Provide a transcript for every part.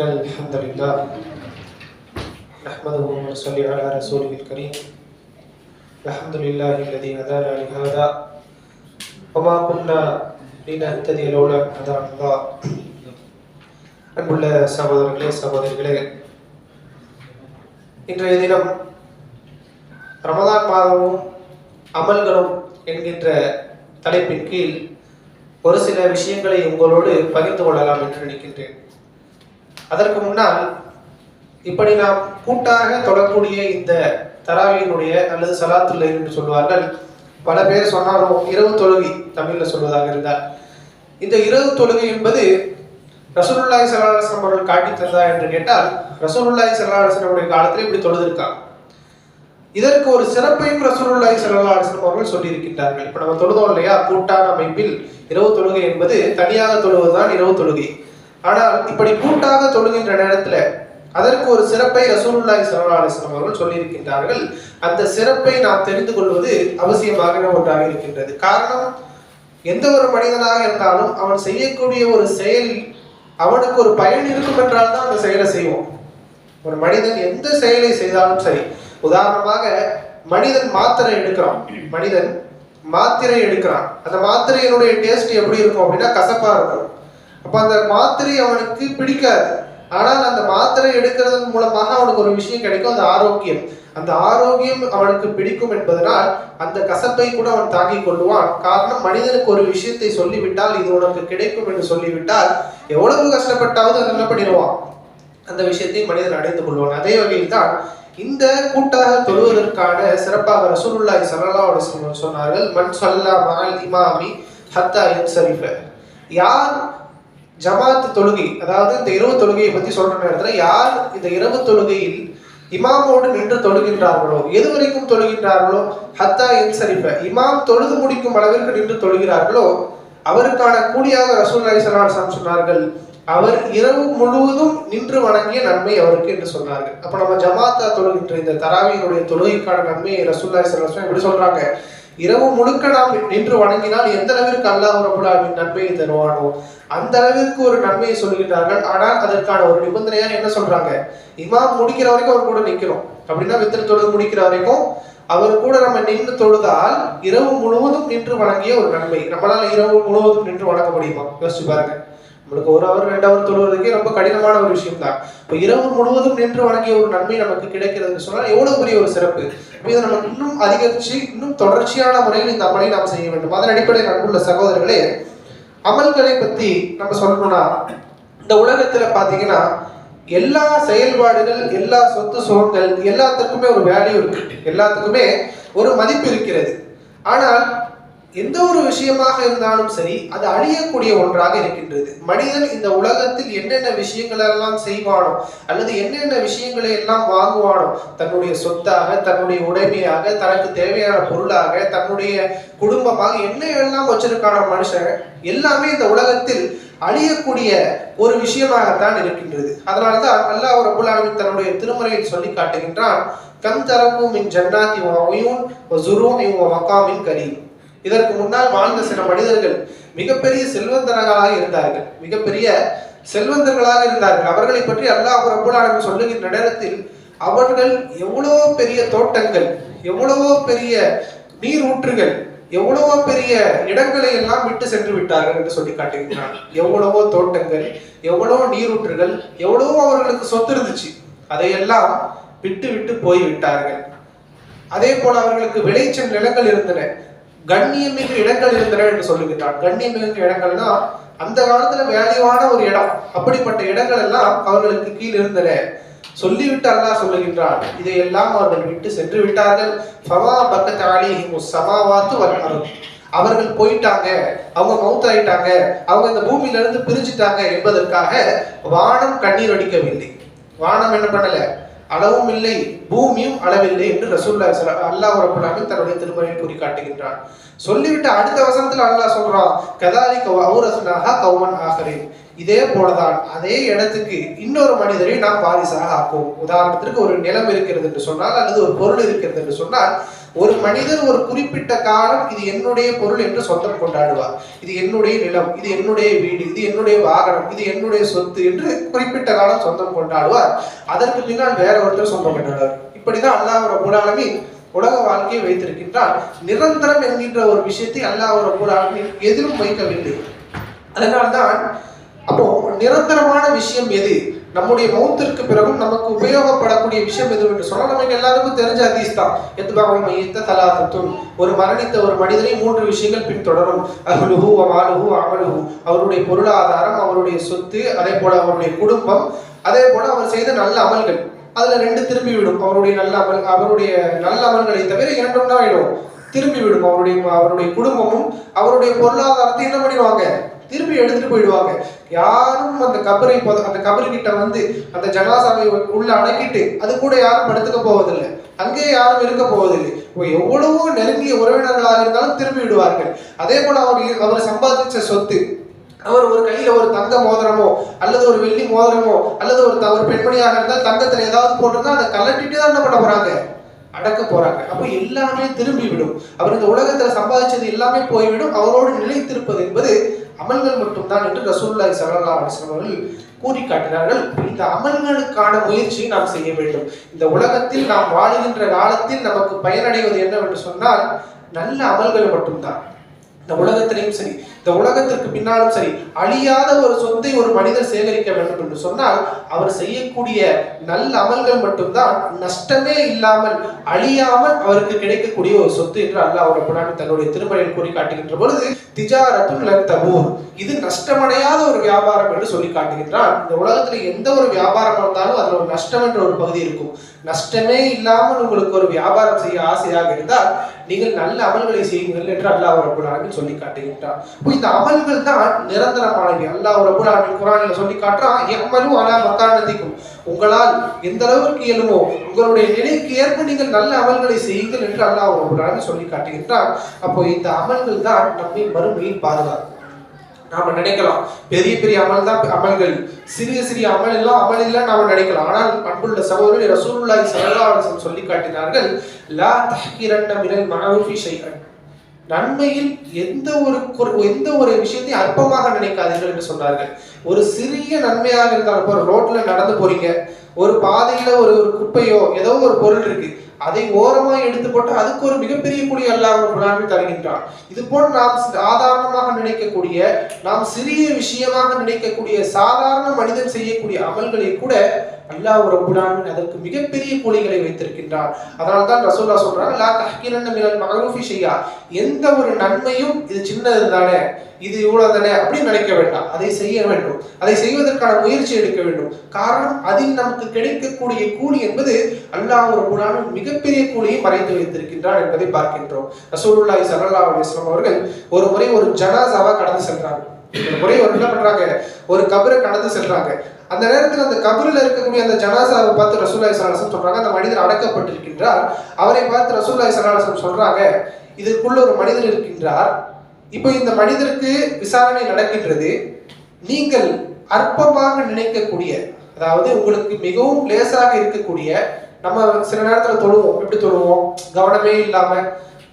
إن الحمد لله نحمده ونصلي على رسوله الكريم. الحمد لله الذي هدانا لهذا. وما كنا لنهتدي لولا أن هدانا الله. அன்புள்ள சகோதரர்களே சகோதரிகளே இன்றைய தினம் ரமதான் மாதமும் அமல்களும் என்கின்ற தலைப்பின் கீழ் ஒரு சில விஷயங்களை உங்களோடு பகிர்ந்து கொள்ளலாம் என்று நினைக்கின்றேன். அதற்கு முன்னால் இப்படி நாம் கூட்டாக தொடரக்கூடிய இந்த தராவியினுடைய அல்லது சலாத்துல்லை என்று சொல்வார்கள் பல பேர் சொன்னாலும் இரவு தொழுகை தமிழ்ல சொல்வதாக இருந்தால். இந்த இரவு தொழுகை என்பது ரசூலுல்லாய் ஸல்லல்லாஹு அவர்கள் காட்டி தந்தா என்று கேட்டால் ரசூலுல்லாய் ஸல்லல்லாஹு அவருடைய காலத்தில் இப்படி தொழுதிருக்காங்க. இதற்கு ஒரு சிறப்பையும் ரசூலுல்லாய் ஸல்லல்லாஹு அவர்கள் சொல்லியிருக்கின்றார்கள். இப்போ நம்ம தொழுதோம் இல்லையா? கூட்டான அமைப்பில் இரவு தொழுகை என்பது தனியாக தொழுவதுதான் இரவு தொழுகை. ஆனால் இப்படி கூட்டாக தொழுகின்ற நேரத்துல அதற்கு ஒரு சிறப்பை ரசூலுல்லாஹி ஸல்லல்லாஹு அலைஹி வஸல்லம் அவர்கள் சொல்லியிருக்கின்றார்கள். அந்த சிறப்பை நாம் தெரிந்து கொள்வது அவசியமாக ஒன்றாக இருக்கின்றது. காரணம் எந்த ஒரு மனிதனாக இருந்தாலும் அவன் செய்யக்கூடிய ஒரு செயலில் அவனுக்கு ஒரு பயன் இருக்கும் என்றால் தான் அந்த செயலை செய்வோம். ஒரு மனிதன் எந்த செயலை செய்தாலும் சரி உதாரணமாக மனிதன் மாத்திரை எடுக்கிறான். மனிதன் மாத்திரை எடுக்கிறான். அந்த மாத்திரையினுடைய டேஸ்ட் எப்படி இருக்கும் அப்படின்னா கசப்பா இருக்கும். அப்போ அந்த மாத்திரை அவனுக்கு பிடிக்காது. ஆனால் அந்த மாத்திரை எடுக்கிறதன் மூலமாக அவனுக்கு ஒரு விஷயம் கிடைக்கும் அந்த ஆரோக்கியம். அந்த ஆரோக்கியம் அவனுக்கு பிடிக்கும் என்பதனால் அந்த கசப்பை கூட அவன் தாங்கிக் கொள்வான் காரணம் மனிதனுக்கு ஒரு விஷயத்தை சொல்லிவிட்டால் இது உனக்கு கிடைக்கும் என்று சொல்லிவிட்டால் எவ்வளவு கஷ்டப்பட்டாவது அதை என்ன பண்ணிடுவான் அந்த விஷயத்தை மனிதன் அடைந்து கொள்வான். அதே வகையில் தான் இந்த கூட்டாக தொழுவதற்கான சிறப்பாக ரசூலுல்லாய் ஸல்லல்லாஹு சொன்னார்கள் மண் சொல்லா மஅல் இமாமி ஹத்தா யன்சரிஃப. யார் ஜமாத் தொழுகை அதாவது இந்த இரவு தொழுகையை பத்தி சொல்ற நேரத்தில் யார் இந்த இரவு தொழுகையில் இமாமோடு நின்று தொழுகின்றார்களோ எது வரைக்கும் தொழுகின்றார்களோ ஹத்தா யன்சரிஃப இமாம் தொழுது முடிக்கும் அளவிற்கு நின்று தொழுகிறார்களோ அவருக்கான கூலியாக ரசூல் ஸல்லல்லாஹு அலைஹி சொன்னார்கள் அவர் இரவு முழுவதும் நின்று வணங்கிய நன்மை அவருக்கு என்று சொன்னார்கள். அப்ப நம்ம ஜமாத்தா தொழுகின்ற இந்த தராவியினுடைய தொழுகைக்கான நன்மையை ரசூல்லாய் சலாஸ்லாம் எப்படி சொல்றாங்க? இரவு முழுக்க நாம் நின்று வணங்கினால் எந்த அளவிற்கு அல்லாஹ் ரபுல்லாவின் நன்மையை தருவானோ அந்த அளவிற்கு ஒரு நன்மையை சொல்கிறார்கள் ஆனால் அதற்கான ஒரு நிபந்தனையா என்ன சொல்றாங்க? இமாம் முடிக்கிற வரைக்கும் அவர் கூட நிற்கிறோம். அப்படின்னா வித்திர தொழுது முடிக்கிற வரைக்கும் அவர் கூட நம்ம நின்று தொழுதால் இரவு முழுவதும் நின்று வணங்கிய ஒரு நன்மை. நம்மளால இரவு முழுவதும் நின்று வணங்க முடியுமா? யோசிச்சு பாருங்க. நம்மளுக்கு ஒரு அவர் ரெண்டு அவர் தொழுவதற்கே ரொம்ப கடினமான ஒரு விஷயம் தான் இப்போ இரவு முழுவதும் நின்று வணங்கிய ஒரு நன்மை நமக்கு கிடைக்கிறதுன்னு சொன்னால் எவ்வளோ பெரிய ஒரு சிறப்பு. இப்போ இதை நம்ம இன்னும் அதிகரித்து இன்னும் தொடர்ச்சியான முறையில் இந்த அமலை நாம் செய்ய வேண்டும். அதன் அடிப்படையில் அன்புள்ள சகோதரர்களே அமல்களை பற்றி நம்ம சொல்லணும்னா இந்த உலகத்தில் பார்த்தீங்கன்னா எல்லா செயல்பாடுகள் எல்லா சொத்து சுகங்கள் எல்லாத்துக்குமே ஒரு வேல்யூ இருக்கு. எல்லாத்துக்குமே ஒரு மதிப்பு இருக்கிறது. ஆனால் எந்த ஒரு விஷயமாக இருந்தாலும் சரி அது அழியக்கூடிய ஒன்றாக இருக்கின்றது. மனிதன் இந்த உலகத்தில் என்னென்ன விஷயங்களை எல்லாம் செய்வானோ அல்லது என்னென்ன விஷயங்களை எல்லாம் வாங்குவானோ தன்னுடைய சொத்தாக தன்னுடைய உடைமையாக தனக்கு தேவையான பொருளாக தன்னுடைய குடும்பமாக என்ன எல்லாம் வச்சிருக்கான மனுஷன் எல்லாமே இந்த உலகத்தில் அழியக்கூடிய ஒரு விஷயமாகத்தான் இருக்கின்றது. அதனால்தான் அல்லாஹ் ரபுல் தன்னுடைய திருமறையில் சொல்லி காட்டுகின்றான் கம் தரக்கும் மின் ஜன்னாத்தி வயூன் ஜுரூன் மகாமின் கரீம். இதற்கு முன்னால் வாழ்ந்த சில மனிதர்கள் மிகப்பெரிய செல்வந்தர்களாக இருந்தார்கள். மிகப்பெரிய செல்வந்தர்களாக இருந்தார்கள். அவர்களை பற்றி அல்லாஹ் ரபுல் சொல்லுகின்ற நேரத்தில் அவர்கள் எவ்வளவோ பெரிய தோட்டங்கள் எவ்வளவோ பெரிய நீர் ஊற்றுகள் எவ்வளவோ பெரிய இடங்களை எல்லாம் விட்டு சென்று விட்டார்கள் என்று சொல்லி காட்டுகின்றனர் எவ்வளவோ தோட்டங்கள் எவ்வளவோ நீரூற்றுகள் எவ்வளவோ அவர்களுக்கு சொத்து இருந்துச்சு. அதையெல்லாம் விட்டு விட்டு போய் விட்டார்கள் அதே போல அவர்களுக்கு விளைச்சல் நிலங்கள் இருந்தன. கண்ணியமிகு இடங்கள் இருந்தன என்று சொல்லுகிறான் கண்ணியமிகு இடங்கள்னா அந்த காலத்துல வேல்யூவான ஒரு இடம் அப்படிப்பட்ட இடங்கள் எல்லாம் அவர்களுக்கு கீழ் இருந்தன. சொல்லிவிட்டு அல்லாஹ் சொல்லுகின்றான் இதையெல்லாம் அவர்கள் விட்டு சென்று விட்டார்கள். ஃபமா பக்கத் அலிஹிம் சமாவாத்து வல் அவர்கள் போயிட்டாங்க அவங்க மவுத் ஆயிட்டாங்க அவங்க இந்த பூமியில இருந்து பிரிஞ்சுட்டாங்க என்பதற்காக வானம் கண்ணீர் அடிக்கவில்லை. வானம் என்ன பண்ணல? அளவும் இல்லை பூமியும் அளவில்லை என்று ரசூல்லா அல்லாஹ் ரபுல்லாமி தன்னுடைய திருமறையில் கூறி காட்டுகின்றான். சொல்லிவிட்டு அடுத்த வசனத்தில் அல்லாஹ் சொல்றான் கதாலி அவுரசுனாக கௌமன் ஆகிறேன் இதே போலதான் அதே இடத்துக்கு இன்னொரு மனிதரை நாம் வாரிசாக ஆக்குவோம். உதாரணத்திற்கு ஒரு நிலம் இருக்கிறது என்று சொன்னால் அல்லது ஒரு பொருள் இருக்கிறது என்று சொன்னால் ஒரு மனிதர் ஒரு குறிப்பிட்ட காலம் இது என்னுடைய பொருள் என்று சொந்தம் கொண்டாடுவார். இது என்னுடைய நிலம் இது என்னுடைய வீடு இது என்னுடைய வாகனம் இது என்னுடைய சொத்து என்று குறிப்பிட்ட காலம் சொந்தம் கொண்டாடுவார். அதற்கு பின்னால் வேற ஒருத்தர் சொந்தம் கொண்டாடுவார். இப்படிதான் அல்லாஹ் ரபுலாலமி உலக வாழ்க்கையை வைத்திருக்கின்றான் நிரந்தரம் என்கின்ற ஒரு விஷயத்தை அல்லாஹ் ரபுலாலமி ஆலமீன் எதிலும் வைக்கவில்லை. அதனால்தான் அப்போ நிரந்தரமான விஷயம் எது? நம்முடைய மௌத்திற்கு பிறகும் நமக்கு உபயோகப்படக்கூடிய விஷயம் எது என்று சொன்னால் நமக்கு எல்லாருக்கும் தெரிஞ்ச ஹதீஸ் தான். எத்துபாகம் மையத்த தலாசத்தும் ஒரு மரணித்த ஒரு மனிதனை மூன்று விஷயங்கள் பின்தொடரும். அஹ்லுஹு அமாலுஹு அமலுஹு. அவருடைய பொருளாதாரம் அவருடைய சொத்து அதே போல அவருடைய குடும்பம் அதே போல அவர் செய்த நல்ல அமல்கள். அதுல ரெண்டு திரும்பி விடும் அவருடைய நல்ல அமல் அவருடைய நல்ல அமல்களை தவிர இரண்டும் தான் ஆயிடும். திரும்பி விடும் அவருடைய அவருடைய குடும்பமும் அவருடைய பொருளாதாரத்தை என்ன பண்ணிடுவாங்க? திருப்பி எடுத்துட்டு போயிடுவாங்க. யாரும் அந்த கபரை அந்த கபரு கிட்ட வந்து அந்த ஜனாசாவை உள்ள அடக்கிட்டு அது கூட யாரும் படுத்துக்க போவதில்லை. அங்கே யாரும் இருக்க போவதில்லை. இப்போ எவ்வளவோ நெருங்கிய உறவினர்களாக இருந்தாலும் திரும்பி விடுவார்கள். அதே போல அவர் அவர் சம்பாதிச்ச சொத்து அவர் ஒரு கையில ஒரு தங்க மோதிரமோ அல்லது ஒரு வெள்ளி மோதிரமோ அல்லது ஒரு ஒரு பெண்மணியாக இருந்தால் தங்கத்துல ஏதாவது போட்டிருந்தா அதை கலட்டிட்டு தான் என்ன பண்ண போறாங்க? அடக்க போறாங்க. அப்போ எல்லாமே திரும்பி விடும். அவர் இந்த உலகத்துல சம்பாதிச்சது எல்லாமே போய்விடும். அவரோடு நிலைத்திருப்பது என்பது அமல்கள் மட்டும்தான் என்று ரசூல்லாய் ஸல்லல்லாஹு அலைஹி அவர்கள் கூறி காட்டினார்கள் இந்த அமல்களுக்கான முயற்சியை நாம் செய்ய வேண்டும். இந்த உலகத்தில் நாம் வாழுகின்ற காலத்தில் நமக்கு பயனடைவது என்னவென்று சொன்னால் நல்ல அமல்கள் மட்டும்தான். இந்த உலகத்திலையும் சரி இந்த உலகத்திற்கு பின்னாலும் சரி அழியாத ஒரு சொத்தை ஒரு மனிதர் சேகரிக்க வேண்டும் என்று சொன்னால் அவர் செய்யக்கூடிய நல்ல அமல்கள் மட்டும்தான் நஷ்டமே இல்லாமல் அழியாமல் அவருக்கு கிடைக்கக்கூடிய ஒரு சொத்து என்று அல்லாஹ் ரப்பனாமி தன்னுடைய திருமறையில் கூறி காட்டுகின்ற பொழுது திஜாரத்தும் லன் இது நஷ்டமடையாத ஒரு வியாபாரம் என்று சொல்லி காட்டுகின்றான் இந்த உலகத்துல எந்த ஒரு வியாபாரம் வந்தாலும் அதுல ஒரு நஷ்டம் என்ற ஒரு பகுதி இருக்கும். நஷ்டமே இல்லாமல் உங்களுக்கு ஒரு வியாபாரம் செய்ய ஆசையாக இருந்தால் நீங்கள் நல்ல அமல்களை செய்யுங்கள் என்று அல்லாஹ் அவர் புனாமி சொல்லி காட்டுகின்றான் அப்போ இந்த அமல்கள் தான் நிரந்தரமானவை அல்லா ரபுல் ஆலமீன் குரானில் சொல்லி காட்டுறான் எம்மலும் அலா மக்கானதிக்கும் உங்களால் எந்த அளவுக்கு இயலுமோ உங்களுடைய நிலைக்கு ஏற்ப நீங்கள் நல்ல அமல்களை செய்யுங்கள் என்று அல்லாஹ் ரபுல் ஆலமீன் சொல்லி காட்டுகின்றான். அப்போ இந்த அமல்கள் தான் நம்மை மறுமையில் பாதுகாக்கும். நாம நினைக்கலாம் பெரிய பெரிய அமல் தான் அமல்கள். சிறிய சிறிய அமல் எல்லாம் அமல் இல்லை நாம நினைக்கலாம். ஆனால் அன்புள்ள சகோதரி ரசூலுல்லாஹி ஸல்லல்லாஹு அலைஹி வஸல்லம் சொல்லி காட்டினார்கள் லா தஹ்கிரன்ன மினல் மஅரூஃபி ஷைஅன். நன்மையில் எந்த ஒரு எந்த ஒரு விஷயத்தையும் அற்பமாக நினைக்காதீர்கள் என்று சொன்னார்கள். ஒரு சிறிய நன்மையாக இருந்தாலும் இப்போ ஒரு ரோட்ல நடந்து போறீங்க. ஒரு பாதையில ஒரு ஒரு குப்பையோ ஏதோ ஒரு பொருள் இருக்கு. அதை ஓரமாக எடுத்து போட்டு அதுக்கு ஒரு மிகப்பெரிய கூடிய அல்லாஹ் தருகின்றான். இது போல் நாம் சாதாரணமாக நினைக்கக்கூடிய நாம் சிறிய விஷயமாக நினைக்கக்கூடிய சாதாரண மனிதன் செய்யக்கூடிய அமல்களை கூட அல்லாஹ் ரப்புலாமின் அதற்கு மிகப்பெரிய கூலிகளை வைத்திருக்கின்றார். அதனால தான் ரசூல்லா சொல்றாங்க லா தஹ்கிரன்ன மினல் மஅரூஃபி ஷையா. எந்த ஒரு நன்மையும் இது சின்னது தானே இது இவ்வளவு தானே அப்படின்னு நினைக்க வேண்டாம். அதை செய்ய வேண்டும். அதை செய்வதற்கான முயற்சி எடுக்க வேண்டும். காரணம் அதில் நமக்கு கிடைக்கக்கூடிய கூலி என்பது அல்லாஹ் ரப்புலாமின் மிகப்பெரிய கூலியை மறைத்து வைத்திருக்கின்றான் என்பதை பார்க்கின்றோம். ரசூலுல்லாஹி சல்லா அலுவலாம் அவர்கள் ஒரு முறை ஒரு ஜனாசாவா கடந்து சென்றாங்க. ஒரு முறை ஒரு என்ன பண்றாங்க? ஒரு கபரை கடந்து செல்றாங்க அந்த நேரத்தில் அந்த கபரில் இருக்கக்கூடிய அந்த ஜனாசாவை பார்த்து ரசூல்லாய் சலாஹம் சொல்றாங்க அந்த மனிதர் அடக்கப்பட்டிருக்கின்றார். அவரை பார்த்து ரசூல்லாய் சலாஹம் சொல்றாங்க இதற்குள்ள ஒரு மனிதர் இருக்கின்றார். இப்போ இந்த மனிதருக்கு விசாரணை நடக்கின்றது. நீங்கள் அற்பமாக நினைக்கக்கூடிய அதாவது உங்களுக்கு மிகவும் லேசாக இருக்கக்கூடிய நம்ம சில நேரத்தில் தொழுவோம். எப்படி தொழுவோம்? கவனமே இல்லாமல்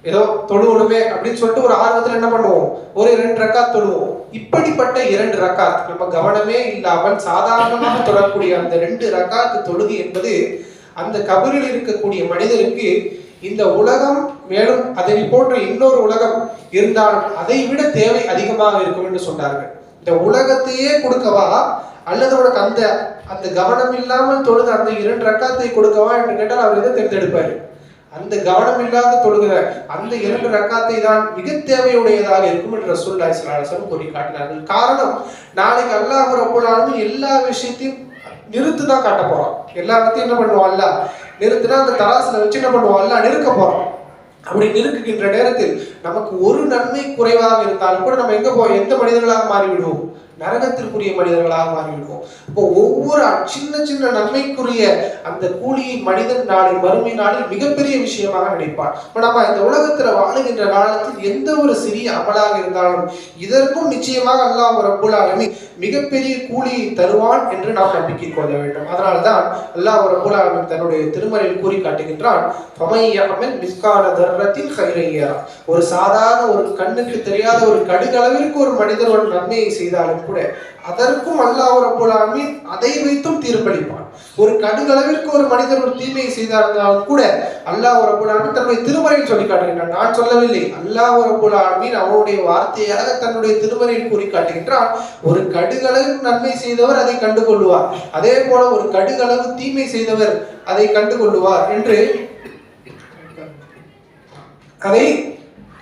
ஏதோ தொழுவணுமே அப்படின்னு சொல்லிட்டு ஒரு ஆர்வத்துல என்ன பண்ணுவோம்? ஒரு இரண்டு ரக்காத் தொழுவோம். இப்படிப்பட்ட இரண்டு ரக்காத் நம்ம கவனமே இல்லாமல் சாதாரணமாக தொடரக்கூடிய அந்த ரெண்டு ரக்காத்து தொழுது என்பது அந்த கபரில் இருக்கக்கூடிய மனிதருக்கு இந்த உலகம் மேலும் அதை போன்ற இன்னொரு உலகம் இருந்தாலும் அதை விட தேவை அதிகமாக இருக்கும் என்று சொன்னார்கள். இந்த உலகத்தையே கொடுக்கவா? அல்லது உனக்கு அந்த அந்த கவனம் இல்லாமல் தொழுது அந்த இரண்டு ரக்காத்தை கொடுக்கவா என்று கேட்டால் அவர் இதை தேர்ந்தெடுப்பார். அந்த கவனம் இல்லாத தொழுகிற அந்த இரண்டு ரக்காத்தை தான் மிக தேவையுடையதாக இருக்கும் என்று ரசூல்லா இஸ்லாசன் கூறி காட்டினார்கள். காரணம் நாளைக்கு அல்லாஹ் ரப்பல் எல்லா விஷயத்தையும் நிறுத்து தான் காட்ட போறோம் எல்லாத்தையும் என்ன பண்ணுவோம் அல்ல நிறுத்துனா அந்த தராசுல வச்சு என்ன பண்ணுவோம் அல்ல நிறுக்க போறோம் அப்படி நிறுக்குகின்ற நேரத்தில் நமக்கு ஒரு நன்மை குறைவாக இருந்தாலும் கூட நம்ம எங்க போய் எந்த மனிதர்களாக மாறிவிடுவோம்? நரகத்திற்குரிய மனிதர்களாக மாறிவிடுவோம். இப்போ ஒவ்வொரு சின்ன சின்ன நன்மைக்குரிய அந்த கூலியை மனிதன் நாளை மறுமை நாளில் மிகப்பெரிய விஷயமாக நினைப்பான் இப்போ நம்ம இந்த உலகத்துல வாழுகின்ற காலத்தில் எந்த ஒரு சிறிய அமலாக இருந்தாலும் இதற்கும் நிச்சயமாக அல்லாஹ் ரப்புல் மிகப்பெரிய கூலியை தருவான் என்று நாம் நம்பிக்கை கொள்ள வேண்டும். அதனால்தான் அல்லாஹ் ரப்புல் தன்னுடைய திருமறையில் கூறி காட்டுகின்றான் ஃபமையமல் மிஸ்கான தர்ரத்தில் கைரையா ஒரு சாதாரண ஒரு கண்ணுக்கு தெரியாத ஒரு கடுகளவிற்கு ஒரு மனிதர் ஒரு நன்மையை செய்தாலும் கூட அதற்கும் அல்லாஹ் ரப்புல் அதை வைத்தும் தீர்ப்பளிப்பான். ஒரு கடுகளவிற்கு ஒரு மனிதர் ஒரு தீமையை செய்தாலும் கூட அல்லாஹ் ரப்புல் ஆலமீன் தன்னுடைய திருமறையில் சொல்லி காட்டுகின்றான். நான் சொல்லவில்லை. அல்லாஹ் ரப்புல் அவனுடைய வார்த்தையாக தன்னுடைய திருமறையில் கூறி காட்டுகின்றான். ஒரு கடுகளவு நன்மை செய்தவர் அதை கண்டுகொள்வார் அதே போல ஒரு கடுகளவு தீமை செய்தவர் அதை கண்டுகொள்வார் என்று அதை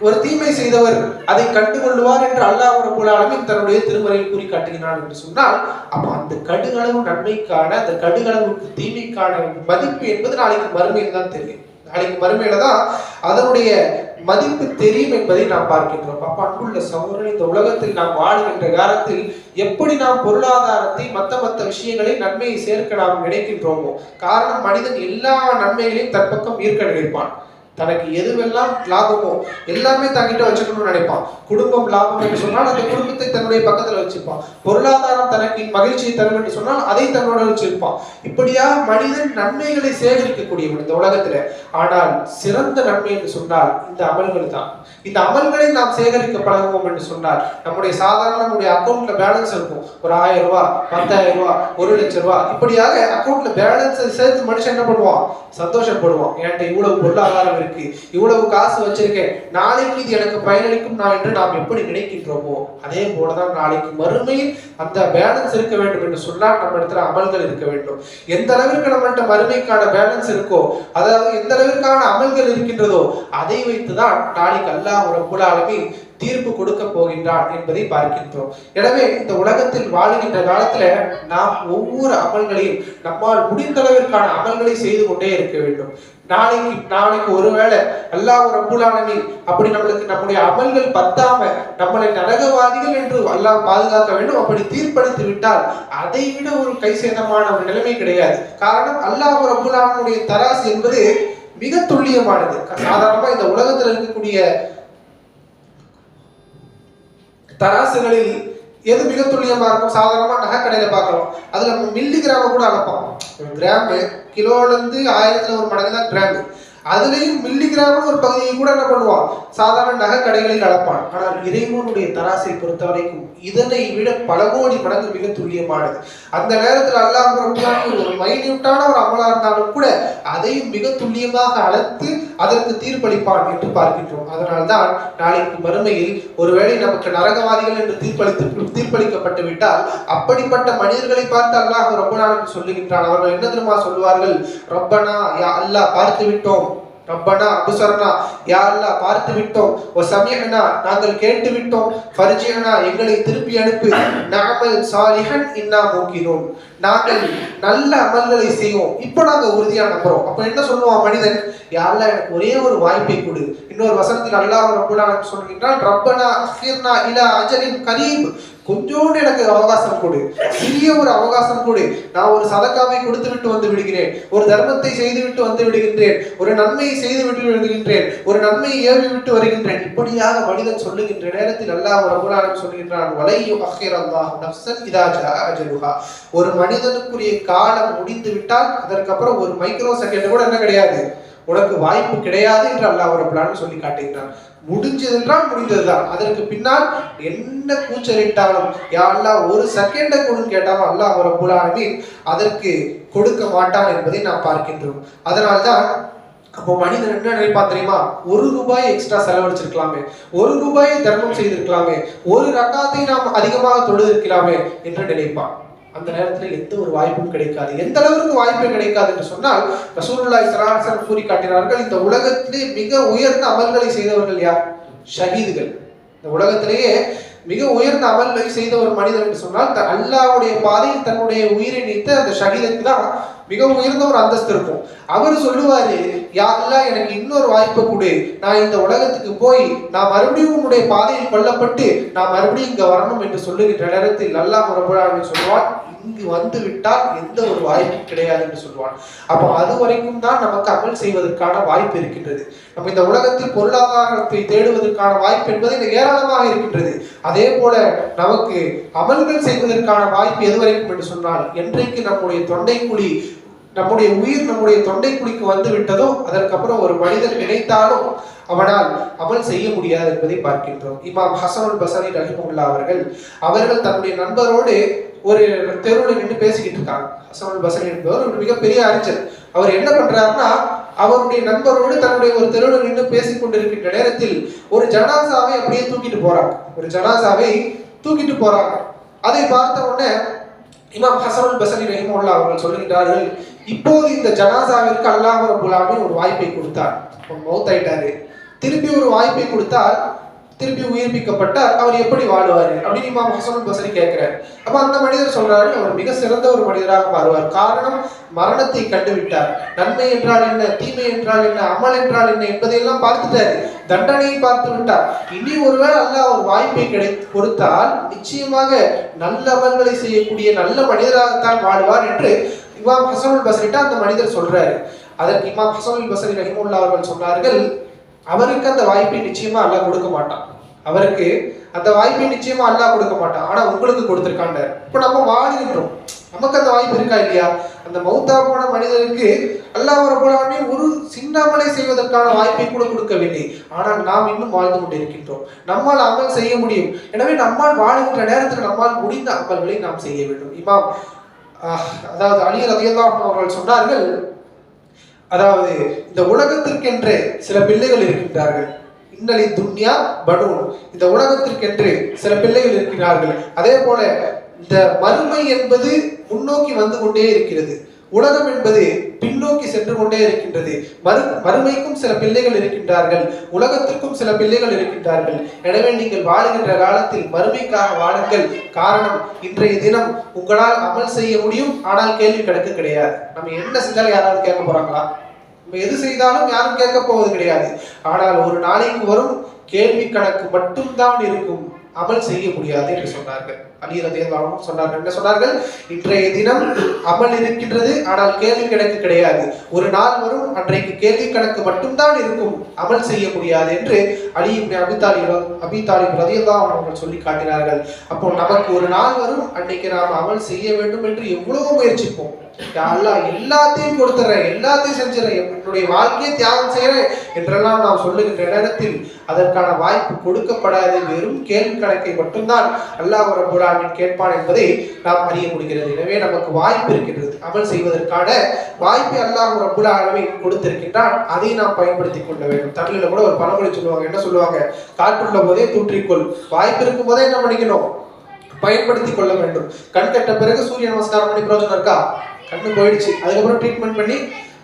ஒரு தீமை செய்தவர் அதை கண்டுகொள்வார் என்று அல்லாஹ் ரப்பல் தன்னுடைய திருமறையில் கூறி காட்டுகிறான் என்று சொன்னால் அப்ப அந்த கடுகளவு நன்மைக்கான அந்த கடுகளவுக்கு தீமைக்கான மதிப்பு என்பது நாளைக்கு மறுமையில் தான் தெரியும். நாளைக்கு மறுமையில தான் அதனுடைய மதிப்பு தெரியும் என்பதை நாம் பார்க்கின்றோம். அப்ப அன்புள்ள சமூகம் இந்த உலகத்தில் நாம் வாழ்கின்ற காலத்தில் எப்படி நாம் பொருளாதாரத்தை மத்த மத்த விஷயங்களை நன்மையை சேர்க்க நாம் நினைக்கின்றோமோ காரணம் மனிதன் எல்லா நன்மைகளையும் தன் பக்கம் ஈர்க்க நினைப்பான். தனக்கு எதுவெல்லாம் லாபமோ எல்லாமே தங்கிட்ட வச்சுக்கணும்னு நினைப்பான். குடும்பம் லாபம் என்று சொன்னால் அந்த குடும்பத்தை தன்னுடைய பக்கத்துல வச்சிருப்பான். பொருளாதாரம் தனக்கு மகிழ்ச்சியை தரும் என்று சொன்னால் அதை தன்னோட வச்சிருப்பான். இப்படியா மனிதன் நன்மைகளை சேகரிக்கக்கூடியவன் இந்த உலகத்துல. ஆனால் சிறந்த நன்மை என்று சொன்னால் இந்த அமல்கள் தான். இந்த அமல்களை நாம் சேகரிக்க பழகுவோம் என்று சொன்னால் நம்முடைய சாதாரண நம்முடைய அக்கௌண்ட்ல பேலன்ஸ் இருக்கும். ஒரு ஆயிரம் ரூபாய் பத்தாயிரம் ரூபாய் ஒரு லட்சம் ரூபாய் இப்படியாக அக்கௌண்ட்ல பேலன்ஸ் சேர்த்து மனுஷன் என்ன பண்ணுவான்? சந்தோஷப்படுவான். என்கிட்ட இவ்வளவு பொருளாதாரம் இருக்கு. இவ்வளவு காசு வச்சிருக்கேன். நாளைக்கு இது எனக்கு பயனளிக்கும் நான் என்று நாம் எப்படி நினைக்கின்றோமோ அதே போலதான் நாளைக்கு மறுமையில் அந்த பேலன்ஸ் இருக்க வேண்டும் என்று சொன்னால் நம்ம இடத்துல அமல்கள் இருக்க வேண்டும். எந்த அளவிற்கு நம்மள்ட்ட மறுமைக்கான பேலன்ஸ் இருக்கோ அதாவது எந்த அளவிற்கான அமல்கள் இருக்கின்றதோ அதை வைத்துதான் நாளைக்கு அல்லாஹ் ரப்புல் ஆலமீன் தீர்ப்பு கொடுக்க போகின்றான் என்பதை பார்க்கின்றோம். எனவே இந்த உலகத்தில் வாழுகின்ற காலத்துல நாம் ஒவ்வொரு அமல்களையும் நம்மால் முடிந்த அளவிற்கான அமல்களை செய்து கொண்டே இருக்க வேண்டும். நாளைக்கு நாளைக்கு ஒருவேளை அல்லாஹ் ரப்புல் அப்படி நம்மளுக்கு நம்முடைய அமல்கள் பத்தாம நம்மளை நரகவாதிகள் என்று அல்லாஹ் பாதுகாக்க வேண்டும். அப்படி தீர்ப்பளித்து விட்டால் அதை விட ஒரு கை சேதமான ஒரு நிலைமை கிடையாது. காரணம் அல்லாஹ் ரப்புலானுடைய தராசு என்பது மிக துல்லியமானது. சாதாரணமா இந்த உலகத்தில் இருக்கக்கூடிய தராசுகளில் எது மிக துல்லியமாக இருக்கும்? சாதாரணமாக நகை கடையில் பார்க்கலாம் அதில் நம்ம மில்லி கிராம கூட அளப்போம் கிராமு கிலோலேருந்து ஆயிரத்தில் ஒரு மடங்கு தான் கிராமு அதுலேயும் மில்லி கிராம்னு ஒரு பகுதியை கூட என்ன பண்ணுவான்? சாதாரண நகை கடைகளில் அளப்பான் ஆனால் இறைவனுடைய தராசை பொறுத்த வரைக்கும் இதனை விட பல கோடி மடங்கு மிக துல்லியமானது. அந்த நேரத்தில் அல்லாஹ் ஒரு மைன்யூட்டான ஒரு அமலாக இருந்தாலும் கூட அதையும் மிக துல்லியமாக அளத்து அதற்கு தீர்ப்பளிப்பான் என்று பார்க்கின்றோம். அதனால்தான் நாளைக்கு மறுமையில் ஒருவேளை நமக்கு நரகவாதிகள் என்று தீர்ப்பளித்து தீர்ப்பளிக்கப்பட்டு விட்டால் அப்படிப்பட்ட மனிதர்களை பார்த்து அல்லாஹ் நாள் சொல்லுகின்றான். அவர்கள் என்ன தெரியுமா சொல்லுவார்கள்? ரப்பனா யா அல்லாஹ் பார்த்து விட்டோம் ரப்பனா அபுசரனா யா பார்த்து விட்டோம் ஓ சமயனா நாங்கள் கேட்டு விட்டோம் ஃபர்ஜியனா எங்களை திருப்பி அனுப்பு. நாமல் சாலிஹன் இன்னா மூக்கினோன். நாங்கள் நல்ல அமல்களை செய்வோம். இப்போ நாங்கள் உறுதியாக நம்புறோம் அப்போ என்ன சொல்லுவான் மனிதன்? யாரெல்லாம் எனக்கு ஒரே ஒரு வாய்ப்பை கொடு. இன்னொரு வசனத்தில் அல்லாஹ் ரப்பல் சொல்கின்றால் ரப்பனா அஃபிர்னா இலா அஜலின் கரீப். கொஞ்சோண்டு எனக்கு அவகாசம் கொடு. சிறிய ஒரு அவகாசம் கொடு. நான் ஒரு சதக்காவை கொடுத்து விட்டு வந்து விடுகிறேன். ஒரு தர்மத்தை செய்து விட்டு வந்து விடுகின்றேன். ஒரு நன்மையை செய்து விட்டு விடுகின்றேன். ஒரு நன்மையை ஏவி விட்டு வருகின்றேன். இப்படியாக மனிதன் சொல்லுகின்ற நேரத்தில் அல்லாஹ் ரபுல்லாலும் சொல்கின்றான் வலையு அஹிர் அல்லாஹ் நஃப்சன் இதா ஒரு மனிதனுக்குரிய காலம் முடிந்து விட்டால் அதற்கப்புறம் ஒரு மைக்ரோ செகண்ட் கூட என்ன கிடையாது? உனக்கு வாய்ப்பு கிடையாது என்று அல்லாஹ் ஒரு பிளான் சொல்லி காட்டுகிறான் முடிஞ்சதென்றால் முடிந்ததுதான். அதற்கு பின்னால் என்ன கூச்சலிட்டாலும் யாரெல்லாம் ஒரு செகண்டை கொடுன்னு கேட்டாலும் அல்லாஹ் ரப்புல் ஆலமீன் அதற்கு கொடுக்க மாட்டான் என்பதை நாம் பார்க்கின்றோம். அதனால்தான் அப்போ மனிதன் என்ன நினைப்பான் தெரியுமா? ஒரு ரூபாய் எக்ஸ்ட்ரா செலவழிச்சிருக்கலாமே ஒரு ரூபாயை தர்மம் செய்திருக்கலாமே ஒரு ரக்காத்தை நாம் அதிகமாக தொழுதிருக்கலாமே என்று நினைப்பான். அந்த நேரத்தில் எந்த ஒரு வாய்ப்பும் கிடைக்காது. எந்த அளவுக்கு வாய்ப்பு கிடைக்காது என்று சொன்னால் ரசூலுல்லாய் ஸல்லல்லாஹு கூறி காட்டினார்கள் இந்த உலகத்திலே மிக உயர்ந்த அமல்களை செய்தவர்கள் யார்? ஷஹீதுகள். இந்த உலகத்திலேயே மிக உயர்ந்த அமல்களை செய்த ஒரு மனிதர் என்று சொன்னால் இந்த பாதையில் தன்னுடைய உயிரை நீத்த அந்த ஷஹீதுக்கு தான் மிக உயர்ந்த ஒரு அந்தஸ்து இருக்கும். அவர் சொல்லுவாரு யாரெல்லாம் எனக்கு இன்னொரு வாய்ப்பை கொடு. நான் இந்த உலகத்துக்கு போய் நான் மறுபடியும் உன்னுடைய பாதையில் கொல்லப்பட்டு நான் மறுபடியும் இங்க வரணும் என்று சொல்லுகின்ற நேரத்தில் நல்லா ரபுல்லாவின் சொல்லுவான் இங்கு வந்து விட்டால் எந்த ஒரு வாய்ப்பும் கிடையாது என்று சொல்வான். அப்போ அது வரைக்கும் தான் நமக்கு அமல் செய்வதற்கான வாய்ப்பு இருக்கின்றது. நம்ம இந்த உலகத்தில் பொருளாதாரத்தை தேடுவதற்கான வாய்ப்பு என்பது இங்க ஏராளமாக இருக்கின்றது. அதே போல நமக்கு அமல்கள் செய்வதற்கான வாய்ப்பு எது வரைக்கும் என்று சொன்னால் என்றைக்கு நம்முடைய தொண்டைக்குழி நம்முடைய உயிர் நம்முடைய தொண்டைக்குழிக்கு வந்து விட்டதோ அதற்கப்புறம் ஒரு மனிதன் நினைத்தாலும் அவனால் அமல் செய்ய முடியாது என்பதை பார்க்கின்றோம். இமாம் ஹசனுல் பசரி ரஹிமுல்லா அவர்கள் அவர்கள் தன்னுடைய நண்பரோடு ஒரு தெருவில் நின்று பேசிக்கிட்டு இருக்காங்க. ஹசனுல் பசரி என்பவர் ஒரு மிகப்பெரிய அறிஞர். அவர் என்ன பண்றாருன்னா அவருடைய நண்பரோடு தன்னுடைய ஒரு தெருவில் நின்று பேசிக் கொண்டிருக்கின்ற நேரத்தில் ஒரு ஜனாசாவை அப்படியே தூக்கிட்டு போறாங்க. ஒரு ஜனாசாவை தூக்கிட்டு போறாங்க. அதை பார்த்த உடனே இமாம் ஹசனுல் பசரி ரஹிமுல்லா அவர்கள் சொல்கின்றார்கள் இப்போது இந்த ஜனாசாவிற்கு அல்லாஹ் ரபுல் ஒரு வாய்ப்பை கொடுத்தார். மௌத் ஆயிட்டாரு திருப்பி ஒரு வாய்ப்பை கொடுத்தால் திருப்பி உயிர்ப்பிக்கப்பட்டார் அவர் எப்படி வாழ்வார் அப்படின்னு இமாம் ஹசனுல் பசரி கேட்கிறார். அப்ப அந்த மனிதர் சொல்றாரு அவர் மிக சிறந்த ஒரு மனிதராக மாறுவார். காரணம் மரணத்தை கண்டுவிட்டார். நன்மை என்றால் என்ன? தீமை என்றால் என்ன? அமல் என்றால் என்ன? என்பதையெல்லாம் பார்த்துட்டாரு. தண்டனையை பார்த்து விட்டார். இனி ஒருவேளை அல்லாஹ் ஒரு வாய்ப்பை கிடை கொடுத்தால் நிச்சயமாக நல்ல அமல்களை செய்யக்கூடிய நல்ல மனிதராகத்தான் வாழ்வார் என்று இமாம் ஹசனுல் பசரிட்ட அந்த மனிதர் சொல்றாரு. அதற்கு இமாம் ஹசனுல் பசரி ரஹிமுல்லா அவர்கள் சொன்னார்கள் அவருக்கு அந்த வாய்ப்பை நிச்சயமா அல்லாஹ் கொடுக்க மாட்டான். அவருக்கு அந்த வாய்ப்பை நிச்சயமா அல்லாஹ் கொடுக்க மாட்டான். ஆனா உங்களுக்கு கொடுத்துருக்காண்ட இப்போ நம்ம வாழுகின்றோம் நமக்கு அந்த வாய்ப்பு இருக்கா இல்லையா? அந்த மௌத்தா போன மனிதருக்கு அல்லாஹ் ரபுல்லாமே ஒரு சின்னமலை செய்வதற்கான வாய்ப்பை கூட கொடுக்கவில்லை. ஆனால் நாம் இன்னும் வாழ்ந்து கொண்டிருக்கின்றோம். நம்மால் அமல் செய்ய முடியும். எனவே நம்மால் வாழுகின்ற நேரத்தில் நம்மால் முடிந்த அமல்களை நாம் செய்ய வேண்டும். இமாம் அதாவது அலி ரதியல்லாஹு அவர்கள் சொன்னார்கள் அதாவது இந்த உலகத்திற்கென்று சில பிள்ளைகள் இருக்கின்றார்கள். இன்னலி துன்யா பனூன் இந்த உலகத்திற்கென்று சில பிள்ளைகள் இருக்கிறார்கள் அதே போல இந்த மறுமை என்பது முன்னோக்கி வந்து கொண்டே இருக்கிறது. உலகம் என்பது பின்னோக்கி சென்று கொண்டே இருக்கின்றது. மறு மறுமைக்கும் சில பிள்ளைகள் இருக்கின்றார்கள். உலகத்திற்கும் சில பிள்ளைகள் இருக்கின்றார்கள். எனவே நீங்கள் வாழுகின்ற காலத்தில் மறுமைக்காக வாழுங்கள். காரணம் இன்றைய தினம் உங்களால் அமல் செய்ய முடியும். ஆனால் கேள்வி கணக்கு கிடையாது. நம்ம என்ன செஞ்சாலும் யாராவது கேட்க போறாங்களா? நம்ம எது செய்தாலும் யாரும் கேட்க போவது கிடையாது. ஆனால் ஒரு நாளைக்கு வரும் கேள்வி கணக்கு மட்டும்தான் இருக்கும். அமல் செய்ய முடியாது என்று சொன்னார்கள். அலி ரதியல்லாஹு சொன்னார்கள் என்ன சொன்னார்கள் இன்றைய தினம் அமல் இருக்கின்றது ஆனால் கேள்வி கணக்கு கிடையாது. ஒரு நாள் வரும் அன்றைக்கு கேள்வி கணக்கு மட்டும்தான் இருக்கும். அமல் செய்ய முடியாது என்று அலி இப்படி அபி தாலிப் அபி ரதியல்லாஹு அவர்கள் சொல்லி காட்டினார்கள். அப்போ நமக்கு ஒரு நாள் வரும் அன்னைக்கு நாம் அமல் செய்ய வேண்டும் என்று எவ்வளவு முயற்சிப்போம். அல்லாஹ் எல்லாத்தையும் கொடுத்துறேன் எல்லாத்தையும் செஞ்சிடறேன் என்னுடைய வாழ்க்கையை தியாகம் செய்யறேன் என்றெல்லாம் நாம் சொல்லுகின்ற நேரத்தில் அதற்கான வாய்ப்பு கொடுக்கப்படாது. வெறும் கேள்வி கணக்கை மட்டும்தான் அல்லாஹ் ஒரு ஆலமீன் கேட்பான் என்பதை நாம் அறிய முடிகிறது. எனவே நமக்கு வாய்ப்பு இருக்கின்றது. அமல் செய்வதற்கான வாய்ப்பை அல்லாஹ் ரபுல் ஆலமின் கொடுத்திருக்கின்றான். அதை நாம் பயன்படுத்திக் கொள்ள வேண்டும். தமிழில் கூட ஒரு பழமொழி சொல்லுவாங்க. என்ன சொல்லுவாங்க? காற்றுள்ள போதே தூற்றிக்கொள். வாய்ப்பு இருக்கும் போதே என்ன பண்ணிக்கணும்? பயன்படுத்தி கொள்ள வேண்டும். கண் கட்ட பிறகு சூரிய நமஸ்காரம் பண்ணி பிரயோஜனம் இருக்கா? கண்ணு போயிடுச்சு. அதுக்கப்புறம் ட்ரீட்மெண்ட் பண்ணி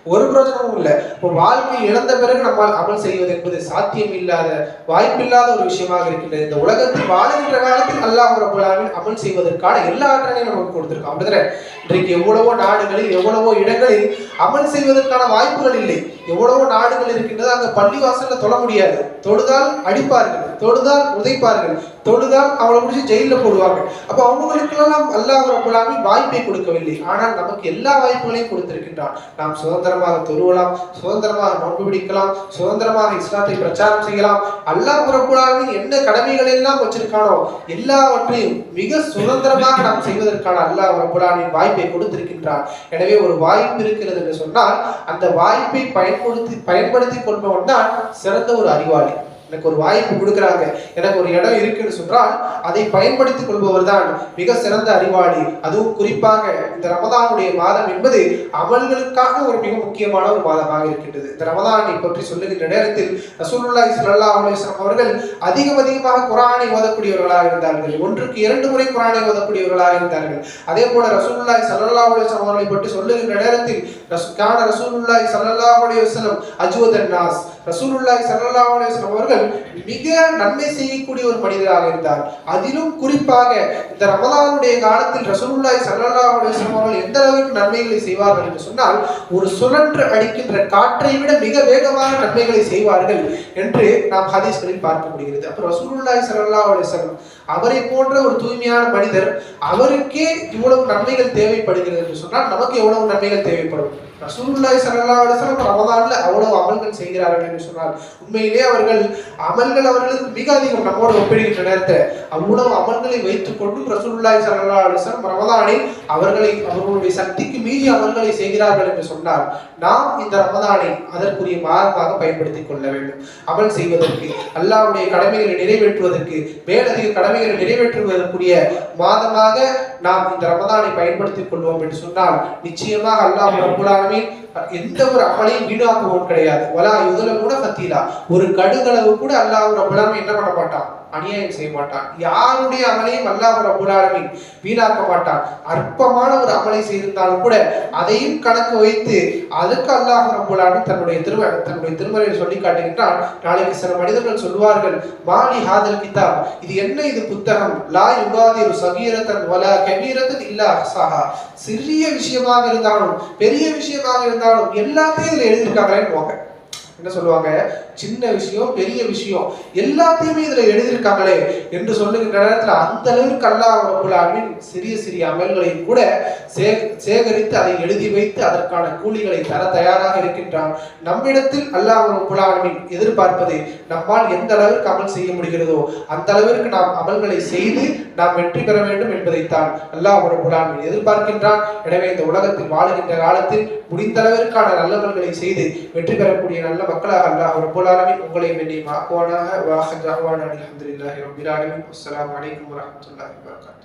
ஒரு பிரயோஜனமும் இல்லை. இப்போ வாழ்க்கை இழந்த பிறகு நம்மால் அமல் செய்வது என்பது சாத்தியம் இல்லாத வாய்ப்பில்லாத ஒரு விஷயமாக இருக்கின்றது. இந்த உலகத்தில் வாழுகின்ற காலத்தில் அல்லாஹ் ரபுல் அமல் செய்வதற்கான எல்லா ஆற்றலையும் நமக்கு கொடுத்துருக்கோம் அப்படிதானே இன்றைக்கு எவ்வளவோ நாடுகளில் எவ்வளவோ இடங்களில் அமல் செய்வதற்கான வாய்ப்புகள் இல்லை. எவ்வளவோ நாடுகள் இருக்கின்றது அங்கே பள்ளி வாசல்ல தொழ முடியாது. தொழுதால் அடிப்பார்கள் தொழுதால் உதைப்பார்கள் தொழுதால் அவளை முடிச்சு ஜெயிலில் போடுவாங்க அப்போ அவங்களுக்கெல்லாம் அல்லாஹ் ரபுல்லாமி வாய்ப்பை கொடுக்கவில்லை. ஆனால் நமக்கு எல்லா வாய்ப்புகளையும் கொடுத்திருக்கின்றான். நாம் சுதந்திரமாக தொழுவலாம் சுதந்திரமாக நோன்பு பிடிக்கலாம் சுதந்திரமாக இஸ்லாத்தை பிரச்சாரம் செய்யலாம். அல்லாஹ் ரபுல்லாமி என்ன கடமைகள் எல்லாம் வச்சிருக்கானோ எல்லாவற்றையும் மிக சுதந்திரமாக நாம் செய்வதற்கான அல்லாஹ் ரபுல்லாமி வாய்ப்பை கொடுத்திருக்கின்றான். எனவே ஒரு வாய்ப்பு இருக்கிறது என்று சொன்னால் அந்த வாய்ப்பை பயன்படுத்தி பயன்படுத்தி கொள்பவன் தான் சிறந்த ஒரு அறிவாளி. எனக்கு ஒரு வாய்ப்பு கொடுக்குறாங்க. எனக்கு ஒரு இடம் இருக்குன்னு சொன்னால் அதை பயன்படுத்திக் கொள்பவர் தான் மிக சிறந்த அறிவாளி. அதுவும் குறிப்பாக இந்த ரமதானுடைய மாதம் என்பது அமல்களுக்காக ஒரு மிக முக்கியமான ஒரு மாதமாக இருக்கின்றது. இந்த ரமதானை பற்றி சொல்லுகின்ற நேரத்தில் ரசூலுல்லாஹி ஸல்லல்லாஹு அலைஹி வஸல்லம் அவர்கள் அதிகம் அதிகமாக குரானை ஓதக்கூடியவர்களாக இருந்தார்கள். ஒன்றுக்கு இரண்டு முறை குரானை ஓதக்கூடியவர்களாக இருந்தார்கள். அதே போல ரசூலுல்லாஹி ஸல்லல்லாஹு அலைஹி வஸல்லம் அவர்களை பற்றி சொல்லுகின்ற நேரத்தில் ரசூ- கான ரசூலுல்லாஹி ஸல்லல்லாஹு அலைஹி வஸல்லம் அஜ்வதன் நாஸ். ரசூலுல்லாஹி ஸல்லல்லாஹு அலைஹி வஸல்லம் அவர்கள் அவர்கள் மிக நன்மை செய்யக்கூடிய ஒரு மனிதராக இருந்தார். அதிலும் குறிப்பாக இந்த ரமதானுடைய காலத்தில் ரசூலுல்லாய் ஸல்லல்லாஹு அலைஹி அவர்கள் எந்த அளவுக்கு நன்மைகளை செய்வார்கள் என்று சொன்னால் ஒரு சுழன்று அடிக்கின்ற காற்றை விட மிக வேகமாக நன்மைகளை செய்வார்கள் என்று நாம் ஹதீஸ்களில் பார்க்க முடிகிறது. அப்போ ரசூலுல்லாய் ஸல்லல்லாஹு அலைஹி அவரை போன்ற ஒரு தூய்மையான மனிதர் அவருக்கே இவ்வளவு நன்மைகள் தேவைப்படுகிறது என்று சொன்னால் நமக்கு எவ்வளவு நன்மைகள் தேவைப்படும்? ரசூலுல்லாஹி ஸல்லல்லாஹு அலைஹி வஸல்லம் அவ்வளவு அமல்கள் செய்கிறார்கள் என்று சொன்னார். உண்மையிலே அவர்கள் அமல்கள் அவர்களுக்கு மிக அதிகம் நம்மோடு ஒப்பிடுகின்ற நேரத்தில் அவ்வளவு அமல்களை வைத்துக் கொண்டும் ரசூலுல்லாஹி ஸல்லல்லாஹு அலைஹி அவர்களை அவர்களுடைய சக்திக்கு மீறி அமல்களை செய்கிறார்கள் என்று சொன்னார். நாம் இந்த ரமதானை அதற்குரிய மாதமாக பயன்படுத்திக் கொள்ள வேண்டும். அமல் செய்வதற்கு அல்லாஹ்வுடைய கடமைகளை நிறைவேற்றுவதற்கு மேலதிக கடமைகளை நிறைவேற்றுவதற்குரிய மாதமாக நாம் இந்த ரமதானை பயன்படுத்திக் கொள்வோம் என்று சொன்னால் நிச்சயமாக அல்லாஹ் ரப்புல் ஆலமீன் எந்த ஒரு அமலையும் வீணாக்குவோம் கிடையாது. வலா இதுல கூட பத்தீலா ஒரு கடுகளவு கூட அல்லாஹ் ரப்புல் என்ன பண்ண மாட்டான்? அநியாயம் செய்ய மாட்டான். யாருடைய அமலையும் அல்லாஹ் ரபுலாலமின் வீணாக்க மாட்டான். அற்பமான ஒரு அமலை செய்திருந்தாலும் கூட அதையும் கணக்கு வைத்து அதுக்கு அல்லாஹ் ரபுலாலமின் தன்னுடைய திரும தன்னுடைய திருமறையில் சொல்லி காட்டுகின்றான். நாளைக்கு சில மனிதர்கள் சொல்வார்கள் மாலி ஹாதல் கிதாப். இது என்ன இது புத்தகம்? லா யுகாதிரு சகீரத்தன் வல கபீரத்தன் இல்லா அஹ்சாஹா. சிறிய விஷயமாக இருந்தாலும் பெரிய விஷயமாக இருந்தாலும் எல்லாத்தையும் இதில் எழுதியிருக்காங்களேன்னு என்ன சொல்லுவாங்க? சின்ன விஷயம் பெரிய விஷயம். எல்லாத்தையுமே இதுல எழுதியிருக்காங்களே என்று சொல்லுகின்ற நேரத்துல அந்த அளவிற்கு அல்லாஹ் சிறிய சிறிய அமல்களையும் கூட சே- சேகரித்து அதை எழுதி வைத்து அதற்கான கூலிகளை தர தயாராக இருக்கின்றான். நம்மிடத்தில் அல்லாஹ் ரப்புல் எதிர்பார்ப்பது நம்மால் எந்த அளவிற்கு அமல் செய்ய முடிகிறதோ அந்த அளவிற்கு நாம் அமல்களை செய்து நாம் வெற்றி பெற வேண்டும் என்பதைத்தான் அல்லாஹ் ரப்புல் எதிர்பார்க்கின்றான். எனவே இந்த உலகத்தில் வாழுகின்ற காலத்தில் முடிந்த அளவிற்கான நல்லவர்களை செய்து வெற்றி பெறக்கூடிய நல்ல மக்களாக அல்லாஹ் ரப்புல் ஆலமீன் உங்களை என்னையும் ஆக்குவானாக வாஹ் ஜாவான அல்ஹம்துலில்லாஹி ரப்பில் ஆலமீன் அஸ்ஸலாமு அலைக்கும் வரஹ்மத்துல்லாஹி வபரகாத்துஹு